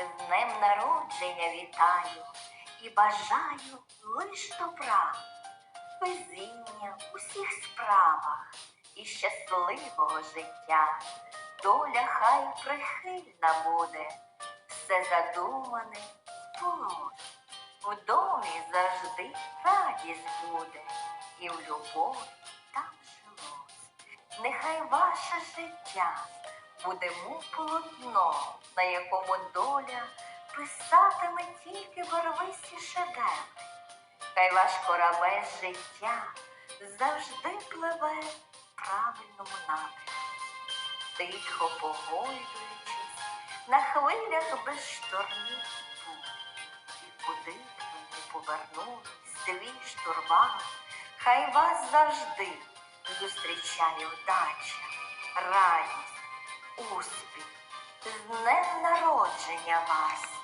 з днем народження вітаю і бажаю лиш добра, везіння в усіх справах і щасливого життя. Доля хай прихильна буде, все задумане збулось. В домі завжди радість буде, і в любові там жилось. Нехай ваше життя буде мов полотно, на якому доля писатиме тільки барвисті шедеври. Хай ваш корабель життя завжди пливе в правильному напрямку. Тихо погойдуючись, на хвилях без штормів. І куди б ви не повернулись, свій штурвал, хай вас завжди зустрічає вдача, радість, успіх, з днем народження вас.